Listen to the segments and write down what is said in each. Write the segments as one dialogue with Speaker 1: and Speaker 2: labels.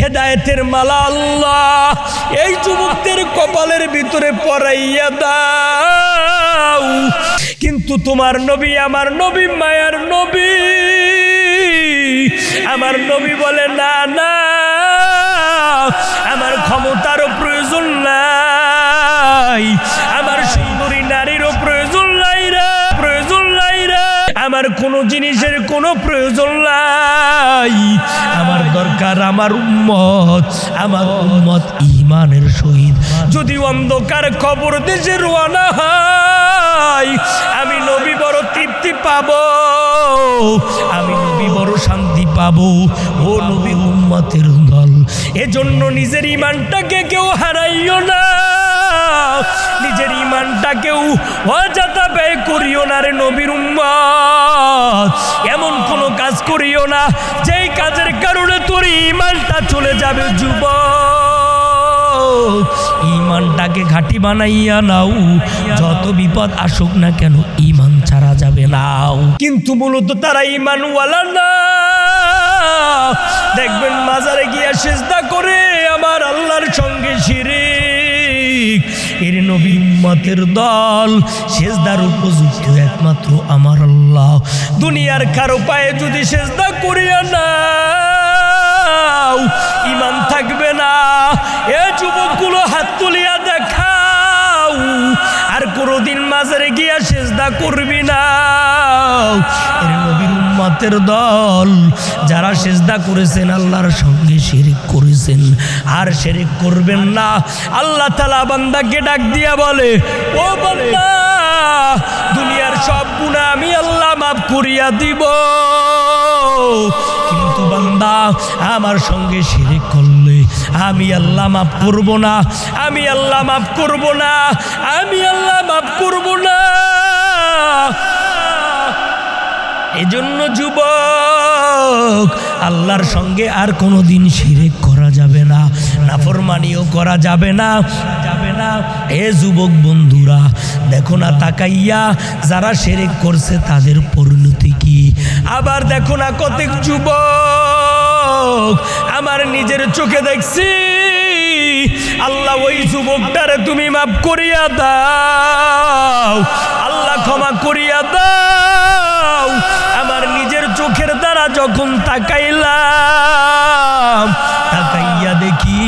Speaker 1: হেদায়েতের মালা আল্লাহ, এই যুবকদের কপালের ভিতরে পড়াইয়া দাও। কিন্তু তোমার নবী, আমার নবী, মায়ার নবী, আমার নবী বলে, না না, আমার ক্ষমতারও প্রয়োজন নাই। আমার আমার কোনো জিনিসের কোনো প্রয়োজন নাই। আমার দরকার আমার উম্মত আমার উম্মত ইমানের সহিত। যদি অন্ধকার খবর দেশে রোয়ানা হয়, আমি নবী বড় তৃপ্তি পাব, আমি নবী বড় শান্তি পাবো। ও নবী উম্মতের এজন্য নিজের ইমানটাকে কেউ হারাইও না। নিজের ইমানটা কেউ অযথা ব্যয় করিও না রে নবীর এমন কোনো কাজ করিও না, যেই কাজের কারণে তোর ইমানটা চলে যাবে যুব ইমানটাকে ঘাটি বানাইয়া নাও, যত বিপদ আসুক না কেন, ইমান ছাড়া যাবে নাও। কিন্তু মূলত তারা ইমানওয়ালা না। দেখবেন মাজারে গিয়া সেজদা করে আমার আল্লাহর সঙ্গে শিরিক। এর নবী উম্মতের দল সেজদার উপযুক্ত একমাত্র আমার আল্লাহ। দুনিয়ার কারও পায়ে যদি সেজদা করিয়া নাও ইমান থাকবে না। এ যুবকগুলো হাত তুলিয়া দেখাও, আর কোনোদিন মাজারে গিয়া সেজদা করবি না। এর নবীর উম্মতের দল, যারা সেজদা করেছেন, আল্লাহর সঙ্গে শিরিক করেছেন। আর শিরিক করবেন না। আল্লাহ তালা বান্দাকে ডাক দিয়া বলে, ও বান্দা, দুনিয়ার সব গুণা আমি আল্লাহ মাফ করিয়া দিব। কিন্তু বান্দা, আমার সঙ্গে শিরিক করলে আমি আল্লাহ মাফ করব না। আমি আল্লাহ মাফ করব না। আমি আল্লাহ মাফ করব না। এজন্য যুবক, আল্লাহর সঙ্গে আর কোনো দিন শিরেক করা যাবে না, নাফরমানিও করা যাবে না যাবে না। এ যুবক বন্ধুরা, দেখো না তাকাইয়া, যারা শিরেক করছে তাদের পরিণতি কি? আবার দেখো না কতক যুবক, আমার নিজের চোখে দেখছি, আল্লাহ ওই যুবকটারে তুমি মাফ করিয়া দাও, আল্লাহ ক্ষমা করিয়া দাও। যখন তাকাইলাম, তাকাইয়া দেখি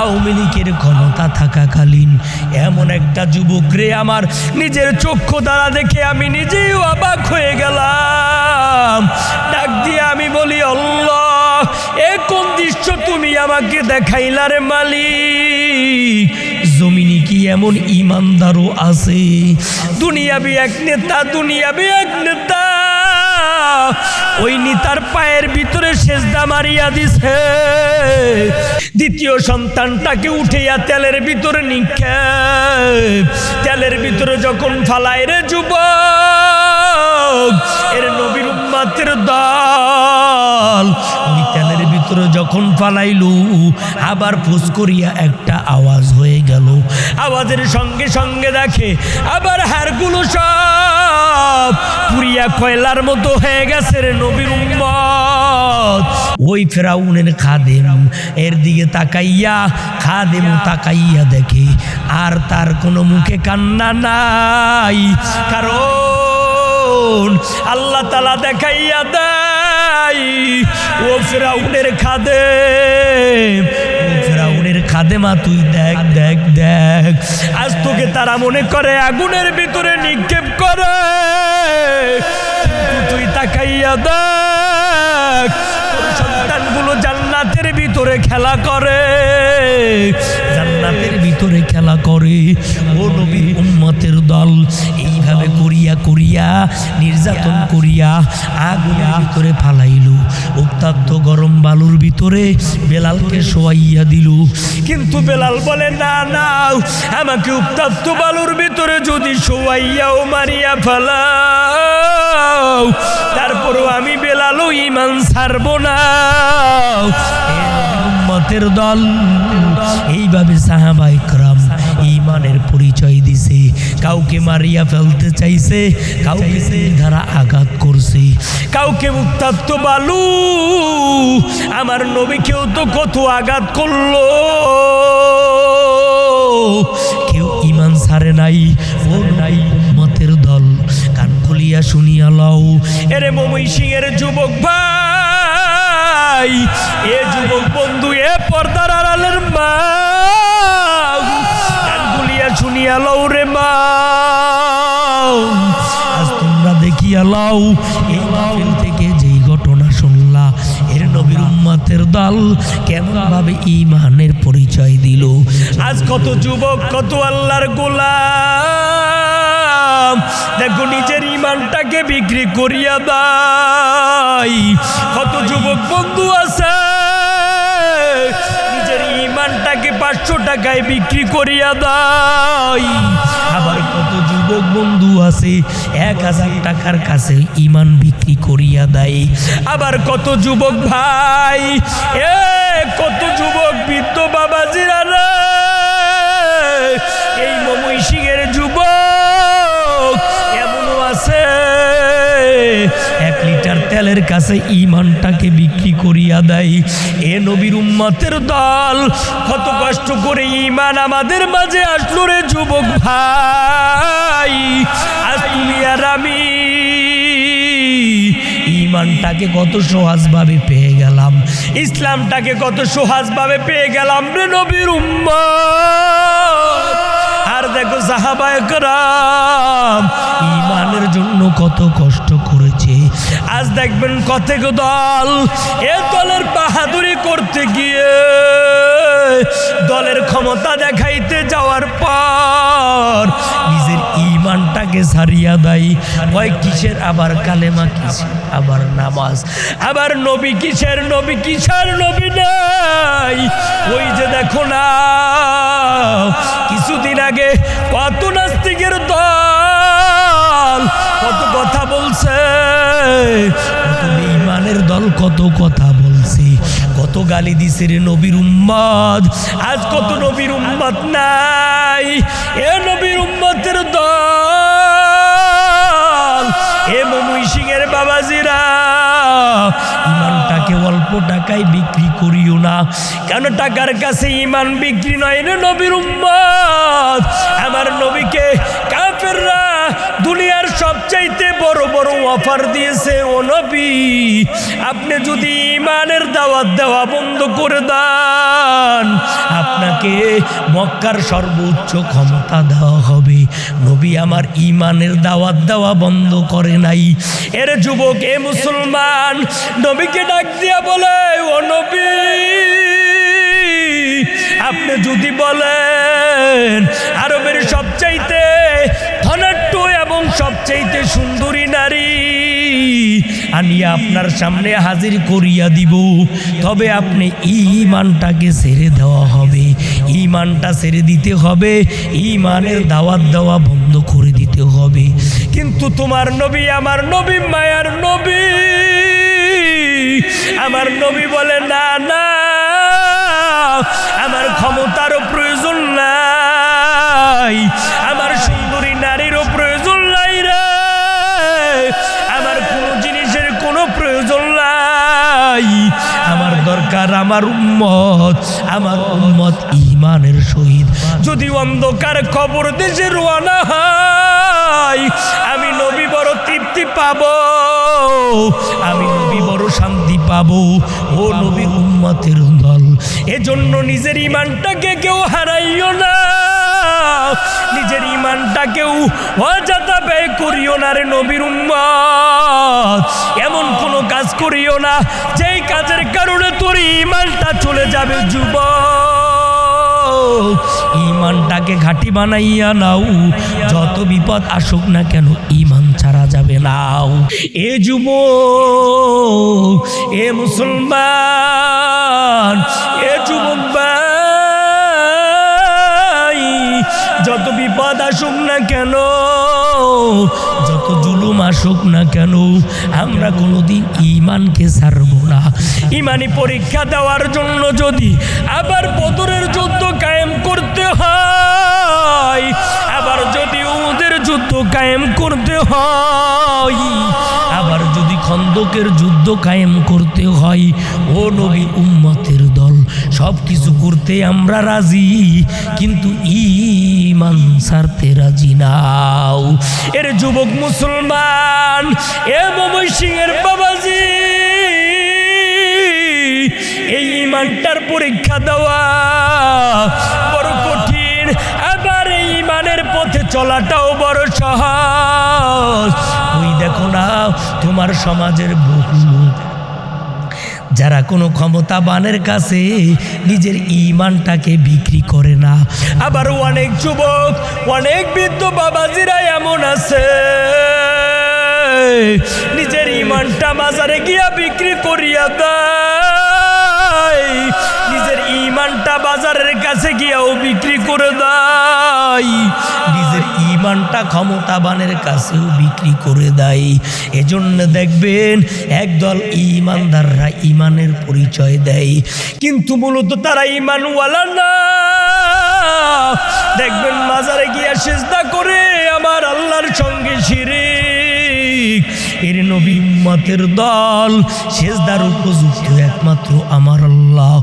Speaker 1: আওয়ামী লীগের ক্ষমতা থাকাকালীন এমন একটা যুবক রে আমার নিজের চক্ষু দ্বারা দেখে আমি নিজেই অবাক হয়ে গেলাম। ডাক দিয়ে আমি বলি, আল্লাহ, এ কোন দৃশ্য তুমি আমাকে দেখাইলা রে মালিক? জমিনে কি এমন ইমানদারও আছে? দুনিয়াবি এক নেতা, দুনিয়াবি এক নেতা ওই নিতার পায়ের ভিতরে সেজদা মারিয়া দিছে। দ্বিতীয় সন্তানটাকে উঠিয়া তেলের ভিতরে নিক্ষেপ। তেলের ভিতরে যখন ফালায় রে যুবক, এর নবীর উম্মাতের দল ওই যখন ফালাইলু আবার ফুস করিয়া একটা আওয়াজ হয়ে গেল। আওয়াজের সঙ্গে সঙ্গে দেখে আবার হাড়গুলো সব পুরিয়া কয়লার মতো হয়ে গেছে রে নবীর উম্মত। ওই ফেরাউনের খাদেম এর দিকে তাকাইয়া, খাদেম তাকাইয়া দেখে, আর তার কোনো মুখে কান্না নাই। কারণ আল্লাহ তালা দেখাইয়া দেয় ও ফেরাউনের খাদে, ও ফেরাউনের খাদেমা তুই দেখ দেখ দেখ। আজ তোকে তারা মনে করে আগুনের ভিতরে নিক্ষেপ করে। তুই তাকাইয়া দেখ সন্তানগুলো জান্নাতের ভিতরে খেলা করে। জান্নাতের ভিতরে খেলা করে। ও নবী উম্মতের দল এইভাবে করিয়া করিয়া, নির্যাতন করিয়া আগুনের ভিতরে ফালাইল। উত্তাপ্ত গরম বালুর ভিতরে বেলালকে শোয়াইয়া দিল। কিন্তু বেলাল বলে, না না, আমাকে উত্তাপ্ত বালুর ভিতরে যদি শোয়াইয়াও মারিয়া ফেলাও, তারপরও আমি বেলালও ইমান ছাড়বো না। দল, এইভাবে সাহাবাই কাউকে মারিয়া ফেলতে চাইছে, কাউকে ধারা আঘাত করছে। কাউকে মুক্তাত্ম বালু, আমার নবীকেও তো কত আঘাত করল। কেউ ইমান ছাড়ে নাই ও নাই মতের দল। কান খুলিয়া শুনিয়া লও, এরে মমই সিং এর যুবক ভাই, এ যুবক বন্ধু, এ পর্দার আড়ালের মা। খুলিয়া লও রে মা। আজ তোমরা দেখিয়া লও এই মাহফিল থেকে যেই ঘটনা শুনলা এর নবীর উম্মতের দল কেমন ভাবে ইমানের পরিচয় দিল? আজ কত যুবক কত আল্লাহর গোলাম। দেখো নিজের ইমানটাকে বিক্রি করিয়া দাই কত যুবক বন্ধু পাঁচশো টাকায় বিক্রি করিয়া দাই। আবার কত যুবক বন্ধু আছে এক হাজার টাকার কাছে ইমান বিক্রি করিয়া দেয়। আবার কত যুবক ভাই এ কত যুবক বৃদ্ধ বাবাজিরা রে। তেলের কাছে ইমানটাকে বিক্রি করিয়া দেয়। এ নবীর উম্মতের দল, কত কষ্ট করে ইমান আমাদের মাঝে আসলো রে যুবক ভাই। আজ তুমি আর আমি ইমানটাকে কত সহজভাবে পেয়ে গেলাম, ইসলামটাকে কত সহজভাবে পেয়ে গেলাম রে নবীর উম্মত। আর দেখো সাহাবায়করাম ইমানের জন্য কত আজ দেখবেন কতেক দল এ দলের বাহাদুরি করতে গিয়ে দলের ক্ষমতা দেখাইতে যাওয়ার পর নিজের ইমানটাকে সারিয়া দেয়। কয়, কিসের আবার কালেমা, কিসের আবার নামাজ? আবার নবী কিসের নবী কিসের নবী নাই? ওই যে দেখো না, কিছুদিন আগে কত নাস্তিকের দল, কত কথা বলছে। বেঈমানের দল কত কথা বলছে, কত গালি দিছে রে নবীর উম্মত। আজ কত নবীর উম্মত নাই, এ নবীর উম্মতের দল। এ মমুই সিং এর বাবাজিরা, ইমানটাকে অল্প টাকায় বিক্রি করিও না। কেন টাকার কাছে ইমান বিক্রি নয় রে নবীর উম্মত? আমার নবীকে বড় অফার দিয়েছে ও নবী। আপনি যদি ইমানের দাওয়াত দেওয়া বন্ধ করে দেন, আপনাকে মক্কার সর্বোচ্চ ক্ষমতা দেওয়া হবে। নবী আমার ইমানের দাওয়াত দেওয়া বন্ধ করে নাই। এর যুবক, এ মুসলমান, নবীকে ডাক দিয়া বলে, ও নবী, আপনি যদি বলেন, আরবের সবচাইতে আনিয়া আপনার সামনে হাজির করিয়া দিব। তবে আপনি ইমানটাকে ছেড়ে দেওয়া হবে। ইমানটা ছেড়ে দিতে হবে। ইমানের দাওয়াত দেওয়া বন্ধ করে দিতে হবে। কিন্তু তোমার নবী আমার নবী, মায়ার নবী। আমার নবী বলে, না না, আমার ক্ষমতারও প্রয়োজন নাই। আমার দরকার আমার উম্মত আমার উম্মত ইমানের সহিত যদি অন্ধকার খবর দেশে রোয়ানা হয়, আমি নবী বড় তৃপ্তি পাব, আমি নবী বড় শান্তি পাব। ও নবী উম্মতের দল, এজন্য নিজের ইমানটাকে কেউ হারাইও না। নিজের ইমানটাকেও ব্যয় করিও না রে নবীর এমন কোনো কাজ করিও না, যেই কাজের কারণে তোর ইমানটা চলে যাবে ইমানটাকে ঘাটি বানাইয়া নাও, যত বিপদ আসুক না কেন ইমান ছাড়া যাবে নাও এ যুব এ মুসলমান, এ যুবক যত বিপদ আসুক না কেন, যত জুলুম আসুক না কেন, আমরা কোনোদিন ইমানকে ছাড়ব না। ইমানি পরীক্ষা দেওয়ার জন্য যদি আবার বদরের যুদ্ধ কায়েম করতে হয়, আবার যদি উদের যুদ্ধ কায়েম করতে হয়, আবার যদি খন্দকের যুদ্ধ কায়েম করতে হয়, ও নবী উম্মতের সব কিছু করতে আমরা রাজি, কিন্তু ইমান সারতে রাজি নাও। এর যুবক মুসলমান, এ মমই সিংয়ের বাবাজি। এই ইমানটার পরীক্ষা দেওয়া বড় কঠিন আবার এই ইমানের পথে চলাটাও বড় সহজ। ওই দেখো না, তোমার সমাজের বহু যারা কোনো ক্ষমতাবানের কাছে নিজের ইমানটাকে বিক্রি করে না। আবার অনেক যুবক, অনেক বৃদ্ধ বাবাজিরা এমন আছে। নিজের ইমানটা বাজারে গিয়া বিক্রি করিয়া দেয়। বাজারের কাছে গিয়াও বিক্রি করে দেয়। নিজের ইমানটা ক্ষমতাবানের কাছেও বিক্রি করে দেয়। এজন্য দেখবেন, একদল ইমানদাররা ইমানের পরিচয় দেয়। কিন্তু মূলত তারা ইমানওয়ালা না। দেখবেন মাজারে গিয়া সেজদা করে আমার আল্লাহর সঙ্গে শিরিক এর নবী উম্মতের দল। সেজদার উপযুক্ত একমাত্র আমার আল্লাহ।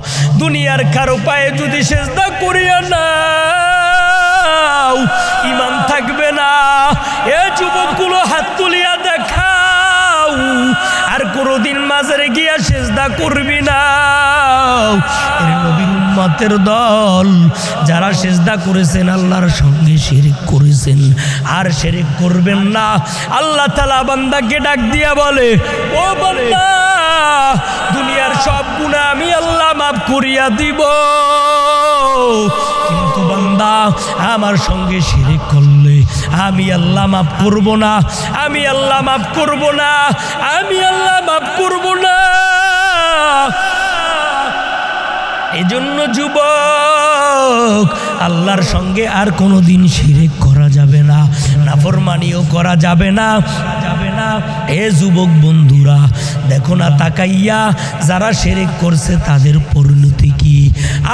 Speaker 1: দুনিয়ার কারও পায়ে যদি সেজদা করিয়া নাও ইমান থাকবে না। এ যুবকগুলো হাত তুলিয়া দেখাও, আর কোনোদিন মাঝারে গিয়া সেজদা করবি না। এর নবীর উম্মতের দল, যারা সেজদা করেছেন, আল্লাহর সঙ্গে শিরিক করেছেন। আর শিরিক করবেন না। আল্লাহ তালা বান্দাকে ডাক দিয়া বলে, ও বান্দা, দুনিয়ার সব গুণা আমি আল্লাহ মাফ করিয়া দিব। কিন্তু বান্দা, আমার সঙ্গে শিরিক করলে আমি আল্লাহ মাফ করব না। আমি আল্লাহ মাফ করব না। আমি আল্লাহ মাফ করব না। এজন্য যুবক, আল্লাহর সঙ্গে আর কোনো দিন শিরেক করা যাবে না, নাফরমানিও করা যাবে না যাবে না। এ যুবক বন্ধুরা, দেখো না তাকাইয়া, যারা শিরেক করছে তাদের পরিণতি কি?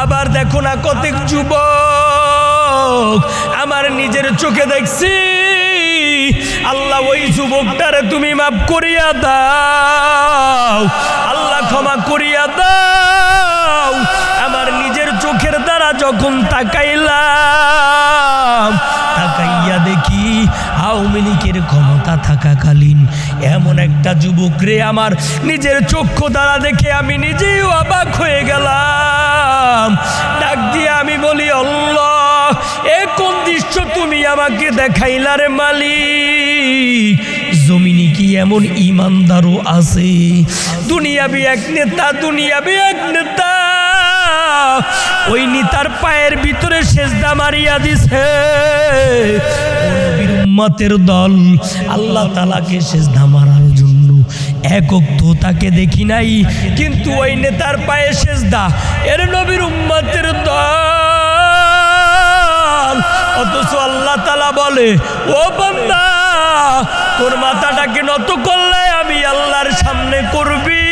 Speaker 1: আবার দেখো না কতক যুবক, আমার নিজের চোখে দেখছি, আল্লাহ ওই যুবকটারে তুমি মাফ করিয়া দাও, আল্লাহ ক্ষমা করিয়া দাও। যখন তাকাইলাম। তাকাইয়া দেখি আওয়ামী লীগের ক্ষমতা থাকাকালীন এমন একটা যুবক রে আমার নিজের চক্ষু দ্বারা দেখে আমি নিজেও অবাক হয়ে গেলাম। ডাক দিয়ে আমি বলি, আল্লাহ, এ কোন দৃশ্য তুমি আমাকে দেখাইলা রে মালিক? জমিনে কি এমন ইমানদারও আছে? দুনিয়াবি এক নেতা, দুনিয়াবি এক নেতা। ওই নেতার পায়ের ভিতরে সেজদা মারিয়া দিছে। দল আল্লাহ তালাকে সেজদা মারার জন্য একক তো তাকে দেখি নাই, কিন্তু ওই নেতার পায়ে সেজদা। এর নবীর উম্মতের দল। অথচ আল্লাহ তালা বলে, ও বান্দা, তোর মাথাটাকে নত করলে আমি আল্লাহর সামনে করবি।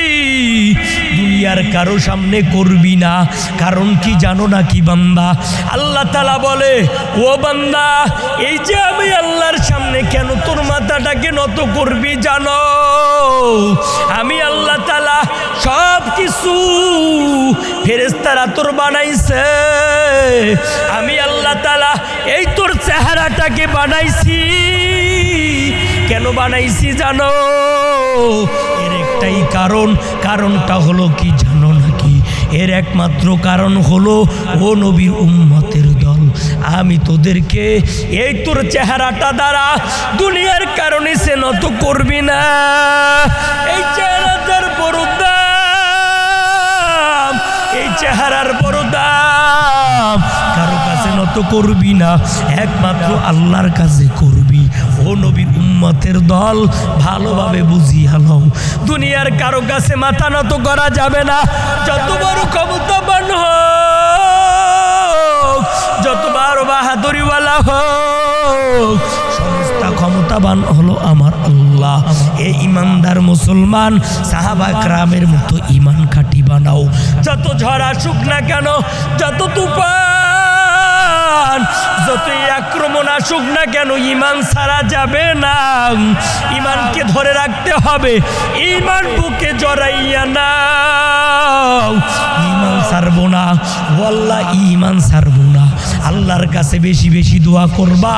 Speaker 1: দুনিয়ার কারও সামনে করবি না। কারণ কি জানো না কি বান্দা? আল্লাহ তালা বলে, ও বান্দা, এই যে আমি আল্লাহর সামনে কেন তোর মাথাটাকে নত করবি জানো? আমি আল্লাহ তালা সব কিছু ফেরেস্তারা তোর বানাইছে। আমি আল্লাহ তালা এই তোর চেহারাটাকে বানাইছি। কেন বানাইছি জানো? এর একটাই কারণ কারণটা হলো কি জানো নাকি? এর একমাত্র কারণ হলো, ও নবীর উম্মতের দল। আমি তোদেরকে এই তোর চেহারাটা দ্বারা দুনিয়ার কারণে সে নত করবি না। এই চেহারাটার বড় এই চেহারার বড় কারও কাছে নত করবি না, একমাত্র আল্লাহর কাছে করবি। ও নবীর উম্মতের দল ভালোভাবে বুঝিয়া লও। দুনিয়ার কারও কাছে মাথা নত করা যাবে না। যত বড় ক্ষমতাবান হোক, যত বড় বাহাদুরিওয়ালা হোক ক্ষমতাবান হলো আমার আল্লাহ। এ ইমানদার মুসলমান, সাহাবা ক্রামের মতো ইমান খাটি বানাও। যত ঝড় আসুক না কেন, যত তুফান ইমান, যতই আক্রমণ আসুক না কেন, ইমান ছাড়া যাবে না। ইমানকে ধরে রাখতে হবে, ইমান বুকে জড়াইয়া না ইমান ছাড়বো না, ওয়াল্লাহ, ইমান ছাড়বো না। আল্লাহর কাছে বেশি বেশি দোয়া করবা,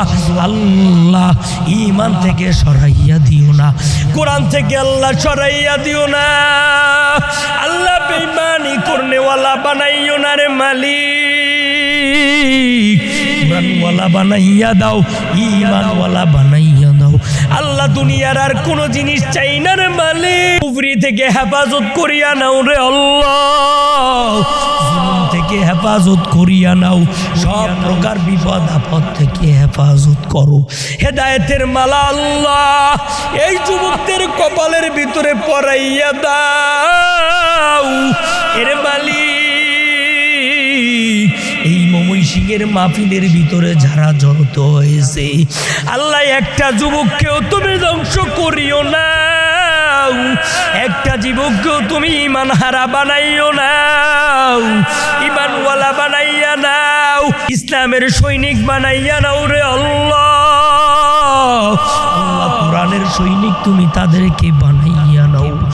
Speaker 1: আল্লাহ, ইমান থেকে সরাইয়া দিও না। কোরআন থেকে আল্লাহ সরাইয়া দিও না। আল্লাহ বেইমানি করনেওয়ালা বানাইও না রে মালিক। ইমানওয়ালা বানাইয়া দাও, ইমানওয়ালা বানাইয়া দাও। আল্লাহ দুনিয়ার আর কোনো জিনিস চাই না রে মালিক। কুফরি থেকে হেফাজত করিয়া নাও রে আল্লাহ। থেকে হেফাজত করিয়া নাও। সব প্রকার বিপদ আপদ থেকে হেফাজত করো। হেদায়েতের মালা আল্লাহ এই যুবকদের কপালের ভিতরে পরাইয়া দাও। এর মালিক এই মমই সিংয়ের মাহফিলের ভিতরে যারা জড়ত হয়েছে, আল্লাহ একটা যুবককেও তুমি ধ্বংস করিও না। একটা যুবককেও তুমি ইমান হারা বানাইও না। ইমানওয়ালা বানাইয়া নাও, ইসলামের সৈনিক বানাইয়া নাও রে আল্লাহ। আল্লাহ কোরআনের সৈনিক তুমি তাদেরকে